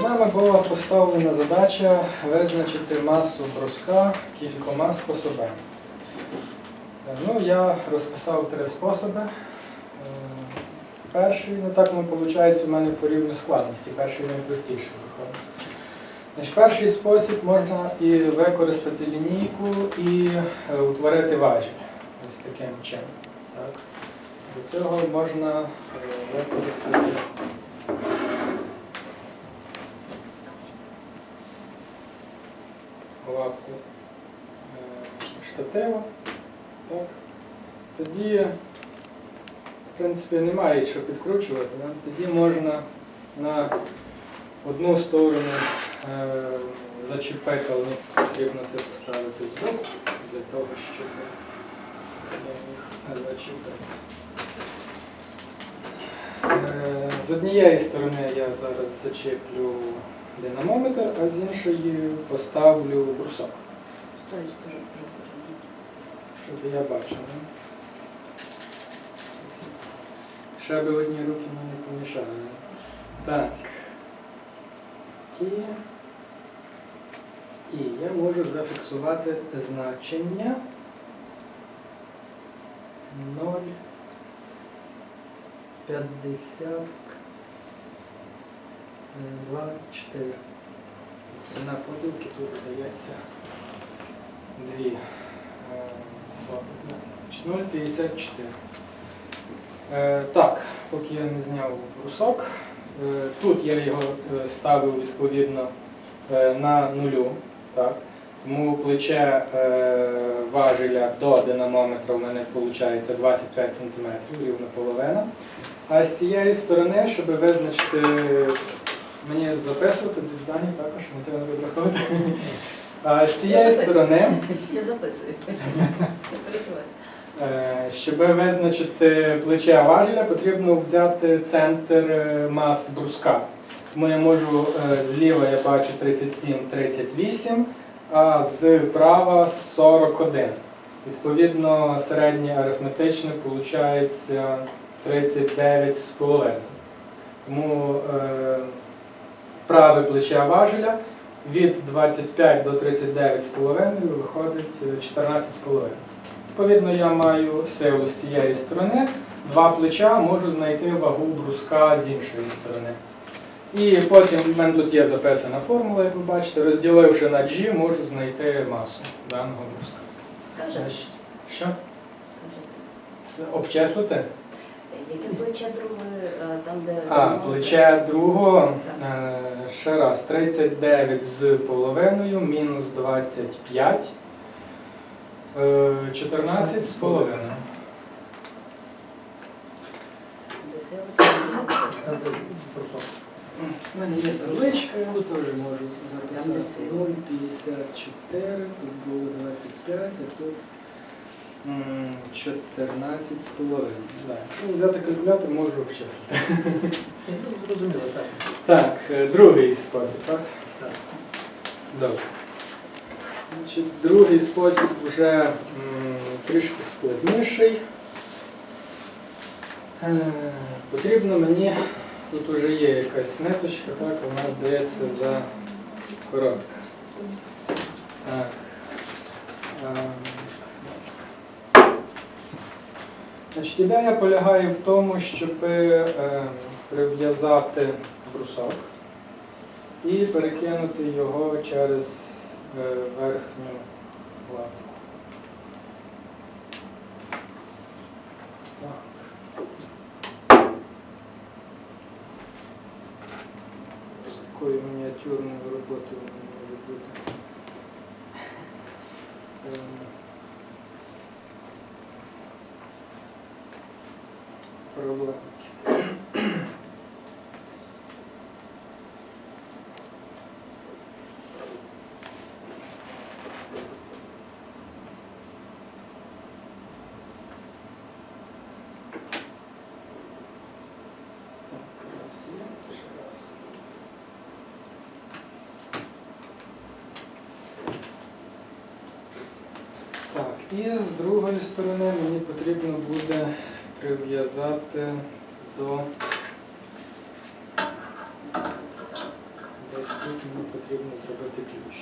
Перед нами була поставлена задача визначити масу бруска кількома способами. Е, Ну, я розписав три способи. Е, Перший, ну так ну, виходить, у мене по рівню складності. Перший найпростіший виходить. Перший спосіб можна і використати лінійку, і е, утворити важіль. Ось таким чином. Так. До цього можна використати лапку е, штатива. Так. Тоді, в принципі, немає що підкручувати. Да? Тоді можна на одну сторону е, мені потрібно це поставити збоку для того, щоб я міг зачепити. Е, З однієї сторони я зараз зачеплю динамометр, а з іншої поставлю брусок, З тої сторони. Щоб я бачив. Ще би одні руки мені помішали. Так. І, і я можу зафіксувати значення 0,50 2,4. Ціна поділки тут здається 2 0,54. Е, так, поки я не зняв брусок. Е, тут я його е, ставив відповідно на нулю. Так. Тому плече важеля до динамометра у мене виходить 25 см, рівно половина. А з цієї сторони, щоб визначити, мені записувати десь дані також, на це не розраховувати. А з цієї сторони, Я записую. Е, щоб визначити плече важеля, потрібно взяти центр е, мас бруска. Тому я можу е, зліва я бачу 37-38, а з права 41. Відповідно, середнє арифметичне виходить 39,5. Тому праве плече важеля від 25 до 39,5 виходить е, 14,5. Відповідно, я маю силу з цієї сторони. Два плеча можу знайти вагу бруска з іншої сторони. І потім в мене тут є записана формула, як ви бачите, розділивши на G, можу знайти масу даного бруска. Скажете? Що? Скажете. Обчислити? Яке плече друге, е, там де... А, плече другого, е, ще раз, 39 з половиною, мінус 25, е, 14 з половиною. У мене є табличка, я теж можу записати Там, де сила. 0,54, тут було 25, а тут 14 з половиною. Да. Взяти калькулятор, можу обчислити. Ну, зрозуміло, так. Так, е, другий спосіб, так? Так. Добре. Значить, другий спосіб вже м, трішки складніший. Е, Потрібно мені, тут вже є якась ниточка, так, вона здається за коротка. Так. Ем, Значить, ідея полягає в тому, щоб е, прив'язати брусок і перекинути його через е, верхню лапку. Так. Такою мініатюрною роботою не може бути. Ем, Так, і з другої сторони мені потрібно буде прив'язати до тут мені потрібно зробити ключ.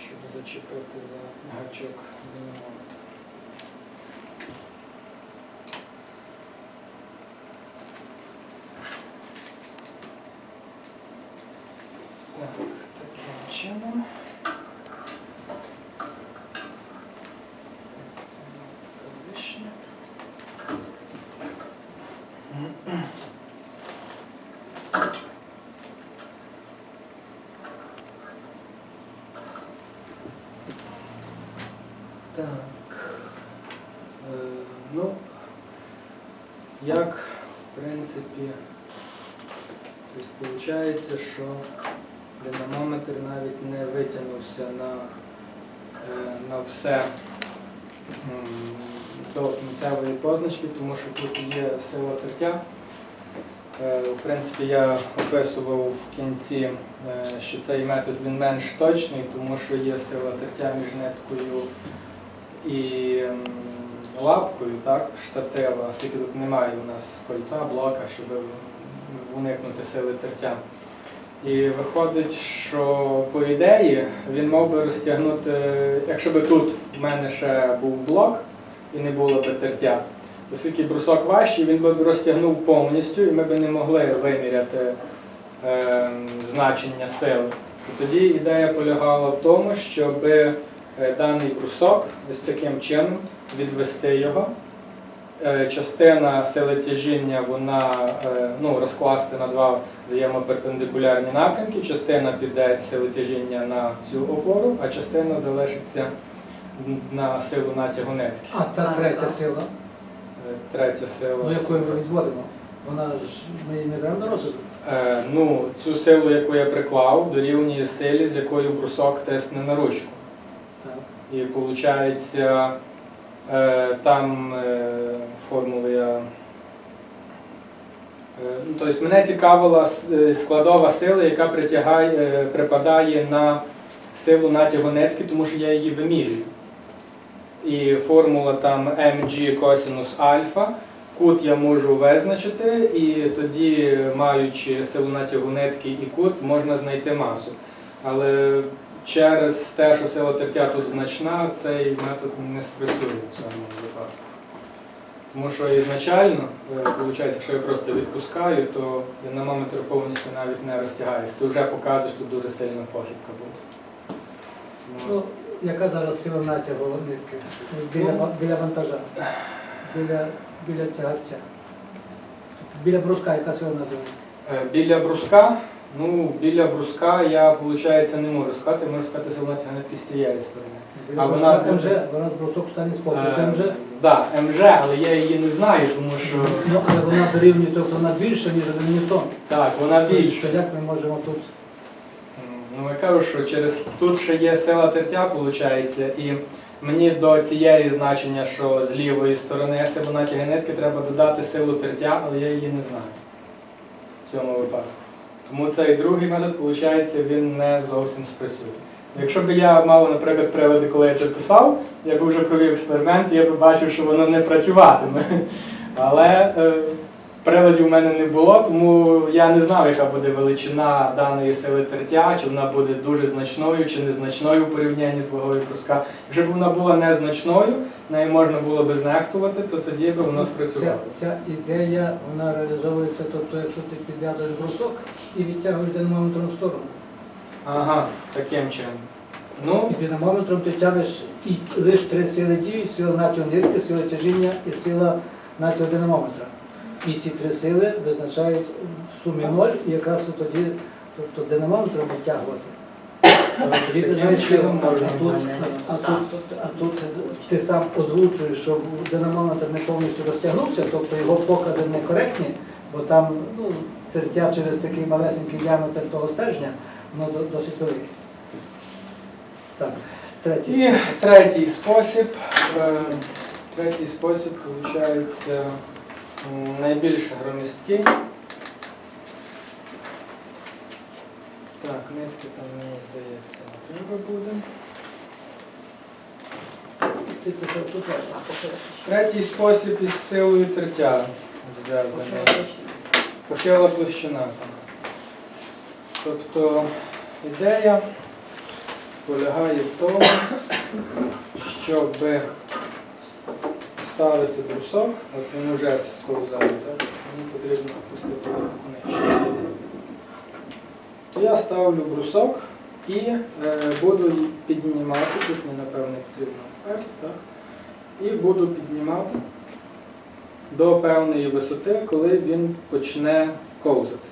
Щоб зачепити за гачок динамометра. Так, таким чином. Так, це у мене така вишня. Так. Е, ну, як, в принципі, тобто виходить, що динамометр навіть не витягнувся на, е, на все до кінцевої позначки, тому що тут є сила тертя. Е, В принципі, я описував в кінці, що цей метод він менш точний, тому що є сила тертя між ниткою і лапкою, так, штатива, оскільки тут немає у нас кольця, блока, щоб уникнути сили тертя. І виходить, що по ідеї він мав би розтягнути, якщо би тут в мене ще був блок і не було би тертя, оскільки брусок важчий, він би розтягнув повністю і ми б не могли виміряти е, значення сили. І тоді ідея полягала в тому, щоб даний брусок ось таким чином відвести його. Е, Частина сили тяжіння вона е, ну, розкласти на два взаємоперпендикулярні напрямки. Частина піде сили тяжіння на цю опору, а частина залишиться на силу натягу нитки. А та третя сила, Е, Третя сила. ну якою ми відводимо, вона ж ми її не беремо на розвиток. Е, ну, цю силу, яку я приклав, дорівнює силі, з якою брусок тисне на ручку. І виходить, е, там е, формули я. Тобто мене цікавила складова сила, яка припадає на силу натягу нитки, тому що я її вимірюю. І формула там mg косинус альфа. Кут я можу визначити, і тоді, маючи силу натягу нитки і кут, можна знайти масу. Але через те, що сила тертя тут значна, цей метод не спрацює в цьому випадку. Тому що ізначально, виходить, якщо я просто відпускаю, то динамометр повністю навіть не розтягається. Це вже показує, що тут дуже сильна похибка буде. Тому- Ну, яка зараз сила натягу нитки? Біля, Ну. біля вантажа, біля, біля тягарця. Біля бруска, яка сила натягу? Е, Біля бруска, ну, біля бруска я, виходить, не можу сказати, можу сказати сила натягу нитки з цієї сторони. А вона МЖ, вона з брусок в стані спокою. Це МЖ? Да, МЖ, але я її не знаю, тому що Ну, але вона дорівнює, тобто вона більша, ніж один ньютон. так, вона більша. То як ми можемо тут? Ну, я кажу, що через тут ще є сила тертя, виходить, і мені до цієї значення, що з лівої сторони силу натяги нитки, треба додати силу тертя, але я її не знаю в цьому випадку. Тому цей другий метод, виходить, він не зовсім спрацює. Якщо б я мав, наприклад, прилади, коли я це писав, я б вже провів експеримент, я б бачив, що воно не працюватиме. Але е, приладів у мене не було, тому я не знав, яка буде величина даної сили тертя, чи вона буде дуже значною чи незначною в порівнянні з вагою бруска. Якщо б вона була незначною, нею можна було би знехтувати, то тоді б воно Ця, спрацювало. ця ідея, вона реалізовується, тобто, якщо ти підв'язуєш брусок і відтягуєш динамометром в сторону. Ага, таким чином. Ну, І динамометром ти тягнеш і лише три сили діють, сила натягу нитки, сила тяжіння і сила натягу динамометра. І ці три сили визначають в сумі ноль, і якраз тоді тобто динамометром витягувати. Чином а можна. тут, а, тут, а тут ти сам озвучуєш, що динамометр не повністю розтягнувся, тобто його покази некоректні, бо там ну, тертя через такий малесенький діаметр того стержня, воно до- досить велике. Так, третій. і третій спосіб. е, Третій спосіб, виходить, найбільш громісткий. Так, нитки там, мені здається, не треба буде. Ти писав, що треба. А поки що? Третій спосіб із силою тертя. зв'язаний. Похила площина. Тобто ідея полягає в тому, щоб ставити брусок, от він вже сковзає, так? мені потрібно опустити нижче. То я ставлю брусок і е, буду піднімати, тут мені напевне потрібно вперед, так? І буду піднімати до певної висоти, коли він почне ковзати.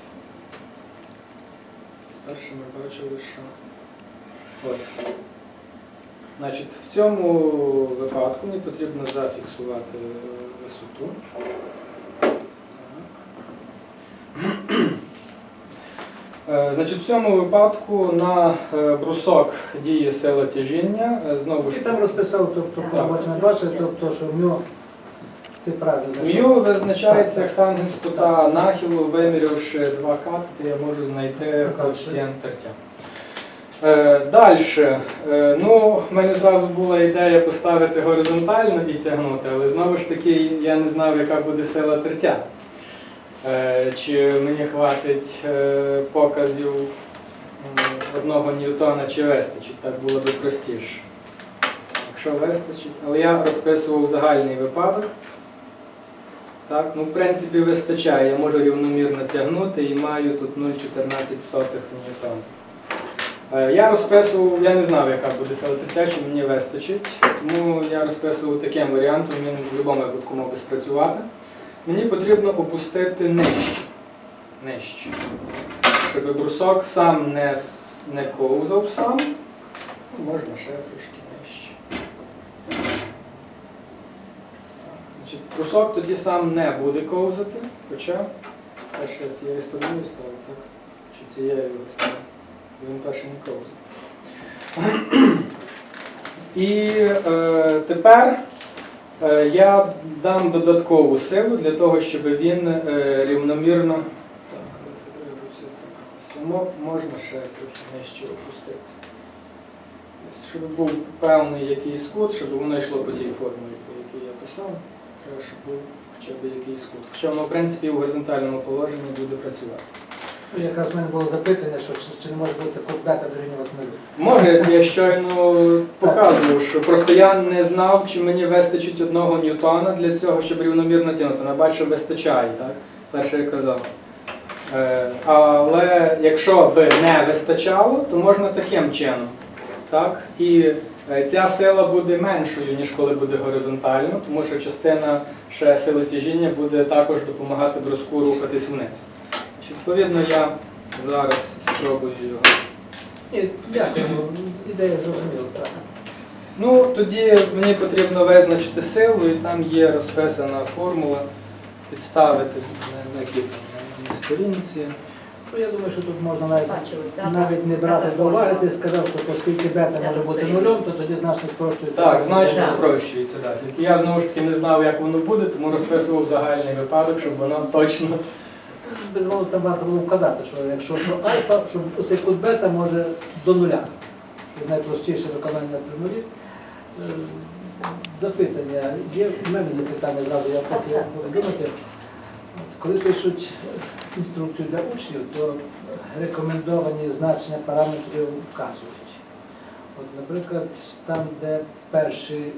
Спершу ми бачили, що ось. Значить, в цьому випадку мені потрібно зафіксувати висоту. Так. Е, Значить, в цьому випадку на е, брусок діє сила тяжіння. Е, Знову І там розписав, тобто, Так. побачимо тобто, що в нього ти правильно М'ю визначається як тангенс кута нахилу, вимірявши два катети, я можу знайти коефіцієнт тертя. Е, Далі. Е, ну, в мене зразу була ідея поставити горизонтально і тягнути, але знову ж таки я не знав, яка буде сила тертя. Е, чи мені хватить е, показів одного ньютона, чи вистачить, так було би простіше. Якщо вистачить. Але я розписував загальний випадок. Так, ну в принципі вистачає. Я можу рівномірно тягнути і маю тут 0,14 ньютон. Е, Я розписував, я не знав, яка буде сила чи мені вистачить. Тому я розписував таким варіантом, він в будь-якому випадку мав би спрацювати. Мені потрібно опустити нижче. Нижче. Щоб брусок сам не, не ковзав сам. Ну, Можна ще трошки нижче. Так, брусок тоді сам не буде ковзати, хоча перше з цієї сторони ставив, так? Чи цією його ставив. Він перше не ковзав. І е, тепер я дам додаткову силу для того, щоб він е, рівномірно. Так, можна ще трохи нижче опустити. Щоб був певний якийсь кут, щоб воно йшло по тій формулі, по якій я писав, треба, щоб був хоча б якийсь кут. Хоча воно, в принципі, у горизонтальному положенні буде працювати. Ну, Якраз в мене було запитання, що чи, не може бути бета дорівнювати нулю. Може, я щойно показував, що просто я не знав, чи мені вистачить одного ньютона для цього, щоб рівномірно тягнути. Я бачу, вистачає, так? Перше я казав. Е, але якщо би не вистачало, то можна таким чином. Так? І е, ця сила буде меншою, ніж коли буде горизонтально, тому що частина ще сили тяжіння буде також допомагати бруску рухатись вниз. Відповідно, я зараз спробую його. Ні, дякую, ідея зрозуміла, так. Ну, тоді мені потрібно визначити силу, і там є розписана формула, підставити на, якій сторінці. Ну, я думаю, що тут можна навіть, Бачили, п'ята- навіть не брати п'ята до уваги, формула. ти сказав, що оскільки бета П'ята може бути сторінка. нулем, то тоді значно спрощується. Так, значно Так. спрощується. Да. Тільки я знову ж таки не знав, як воно буде, тому розписував загальний випадок, щоб воно точно. Безумовно, варто було вказати, що якщо що альфа, що оцей код бета може до нуля, що найпростіше виконання при нулі. Е, Запитання. Є, в мене є питання зразу, я поки буду думати. Коли пишуть інструкцію для учнів, то рекомендовані значення параметрів вказують. От, наприклад, там, де перший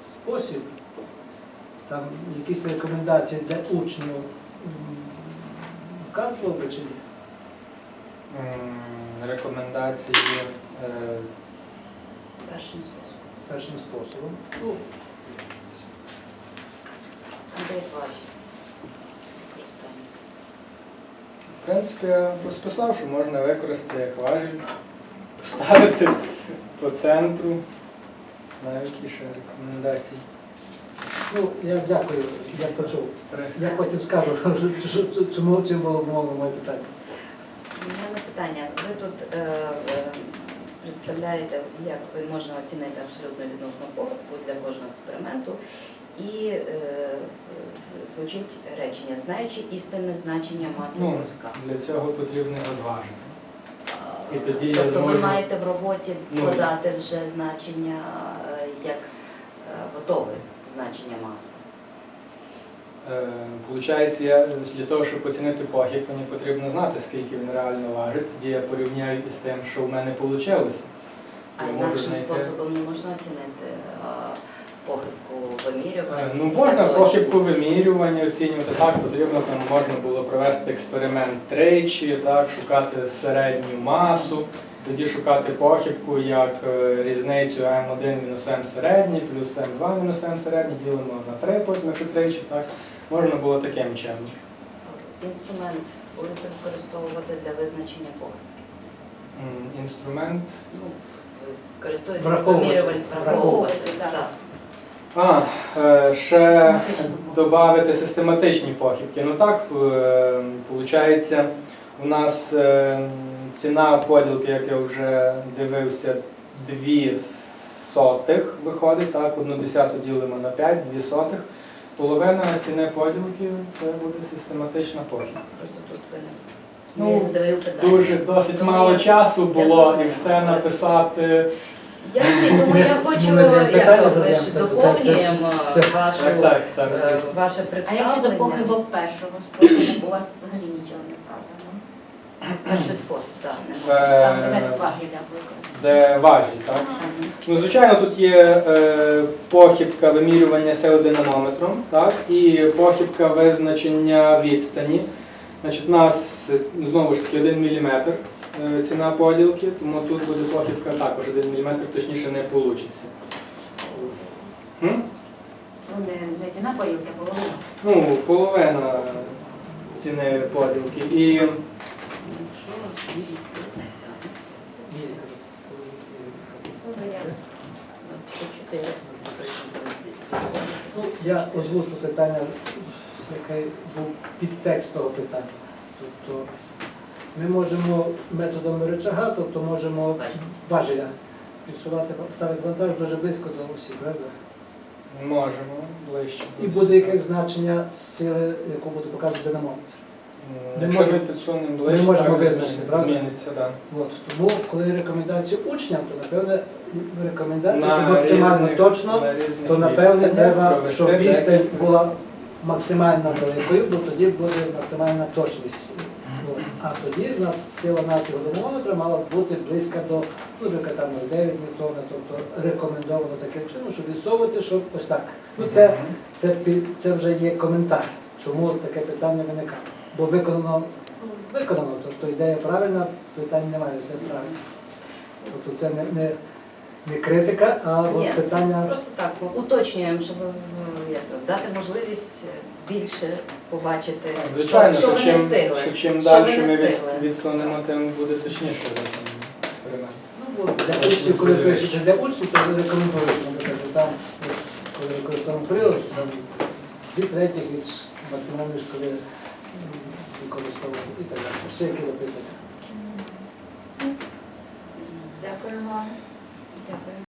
спосіб, там якісь рекомендації для учнів вказував би чи ні? М, Рекомендації. е, Першим способом. Першим способом. Ну, Де ваші використання? В принципі, я розписав, що можна використати як важіль, поставити по центру. Знаю, які ще рекомендації. Ну, я дякую, я почув. Я потім скажу, чому чим було мовлено моє питання. У мене питання. Ви тут е, е, представляєте, як ви можна оцінити абсолютно відносну похибку для кожного експерименту. І е, звучить речення, знаючи істинне значення маси Ну, бруска. для цього потрібно розважити. І тоді я тобто ви маєте в роботі Ну. подати вже значення е, як е, готове значення маси. Е, Получається, для того, щоб оцінити похиб, мені потрібно знати, скільки він реально важить. Тоді я порівняю із тим, що в мене вийшло. А інакшим знайти- способом не можна оцінити похибку вимірювання. Е, Ну, можна похибку вимірювання оцінювати так, потрібно там можна було провести експеримент тричі, так, шукати середню масу, тоді шукати похибку як е, різницю М1 мінус М середній, плюс М2 мінус М середній, ділимо на 3, потім якщо тричі, так, можна було таким чином. Інструмент будете використовувати для визначення похибки. М, Інструмент. Ну, користуєтесь Враховувати. вимірювальним, враховувати. Враховувати, Так. А, е, ще додати систематичні похибки. Ну так, виходить, у нас е, ціна поділки, як я вже дивився, 2 сотих виходить, так, одну десяту ділимо на 5, 2 сотих. Половина ціни поділки це буде систематична похибка. Просто тут ви не Ну, питання. Дуже досить Тому мало я- часу я було і все написати. Я тому я хочу, доповнюємо вашу, Так, так, так. е, ваше А якщо представлення. до першого способу, у вас взагалі нічого не. Перший спосіб, так, Е. Там де важіль, так? Ну, звичайно, тут є е, похибка вимірювання сили динамометром, так, і похибка визначення відстані. Значить, у нас знову ж таки 1 мм е, ціна поділки, тому тут буде похибка також 1 мм, точніше не вийде. Ну, не, не ціна поїздки, а половина. Ну, половина ціни поділки. І Якщо звідти, так, Ну, я- на 54. Ну, Я озвучу питання, який був підтекст того питання. Тобто ми можемо методом речага, тобто можемо важеля підсувати, ставити вантаж дуже близько до осі, правда? можемо ближче. І буде якесь значення сили, яку буде показувати динамометр. М, Ми можемо- підсунемо ближче, ми можемо визначити, зміниться, правда? Зміниться, так. От, тому, коли рекомендації учням, то напевне рекомендація, щоб максимально точно, то напевне треба, щоб відстань була максимально великою, бо тоді буде максимальна точність. А тоді в нас сила натягу динамометра мала бути близька до ну, там 0,9 ньютона, тобто рекомендовано таким чином, щоб відсовувати, щоб ось так. Ну, це, це, це вже є коментар, чому таке питання виникає. Бо виконано, виконано, тобто ідея правильна, питань немає, все правильно. Тобто це не, не, не критика, а Ні, от питання. Просто так ну, уточнюємо, щоб ну, дати можливість більше побачити, Звичайно, що, що ви не чим, встигли. що чим далі ми від- відсунемо, тим буде точніше експеримент. Ну, Для учнів, коли пишете для учнів, то дуже коментують. Там, коли використовуємо прилад, там дві третіх від максимальної школи використовувати і так далі. Ще які запитання? Дякую вам. happened.